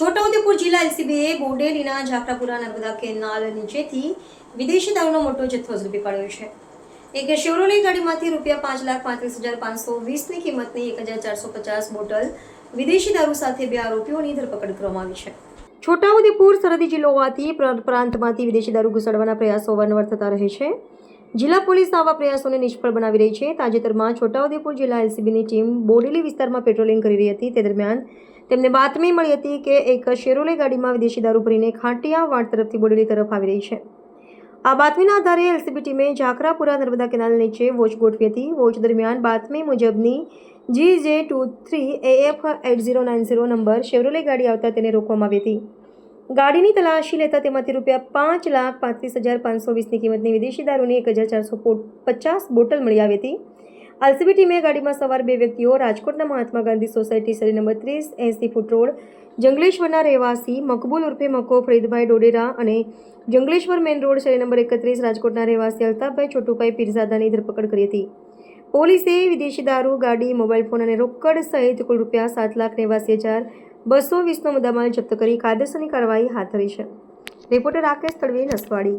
છોટાઉદેપુર જિલ્લા એલસીબીએ બોડેલીના ઝાકરાપુરા નર્મદા કેનાલ નીચેથી વિદેશી દારૂનો મોટો જથ્થો ઝડપી પાડ્યો છે. એક શેવરોલી ગાડીમાંથી રૂપિયા પાંચ લાખ પાંત્રીસ હજાર પાંચસો વીસની કિંમતની એક હજાર ચારસો પચાસ બોટલ વિદેશી દારૂ સાથે બે આરોપીઓની ધરપકડ કરવામાં આવી છે. છોટાઉદેપુર સરહદી જિલ્લો હોવાથી પ્ર- પ્રાંતમાંથી વિદેશી દારૂ ઘુસાડવાના પ્રયાસો વારંવાર થતા રહે છે. જિલ્લા પોલીસ આવા પ્રયાસોને નિષ્ફળ બનાવી રહી છે. તાજેતરમાં છોટાઉદેપુર જિલ્લા એલસીબીની ટીમ બોડેલી વિસ્તારમાં પેટ્રોલિંગ કરી રહી હતી. તે દરમિયાન તેમને બાતમી મળી હતી કે એક શેરોલે ગાડીમાં વિદેશી દારૂ ભરીને ખાંટિયા વાડ તરફથી બોડેલી તરફ આવી રહી છે. આ બાતમીના આધારે LCB team Jhakrapura Narmada canal નીચે વોચ ગોઠવી હતી. વોચ દરમિયાન બાતમી મુજબની G J two three AF eight zero nine zero number Chevrolet ગાડી આવતા તેને રોકવામાં આવી હતી. ગાડીની તલાશી લેતા તેમાંથી રૂપિયા પાંચ લાખ પાંત્રીસ હજાર પાંચસો વીસની કિંમતની વિદેશી દારૂની એક હજાર ચારસો પચાસ બોટલ મળી આવી હતી. એલસીબી ટીમે ગાડીમાં સવાર બે વ્યક્તિઓ રાજકોટના મહાત્મા ગાંધી સોસાયટી શેરી નંબર ત્રીસ, એસી ફૂટ રોડ, જંગલેશ્વરના રહેવાસી મકબૂલ ઉર્ફે મકો ફરીદભાઈ ડોડેરા અને જંગલેશ્વર મેન રોડ શેરી નંબર એકત્રીસ, રાજકોટના રહેવાસી અલ્તાફભાઈ છોટુભાઈ પીરઝાદાની ધરપકડ કરી હતી. પોલીસે વિદેશી દારૂ, ગાડી, મોબાઈલ ફોન અને રોકડ સહિત કુલ રૂપિયા સાત લાખ નેવાસી હજાર બસો વીસનો મુદ્દામાલ જપ્ત કરી કાયદેસરની કાર્યવાહી હાથ ધરી છે. રિપોર્ટર રાકેશ તડવી, નસવાડી.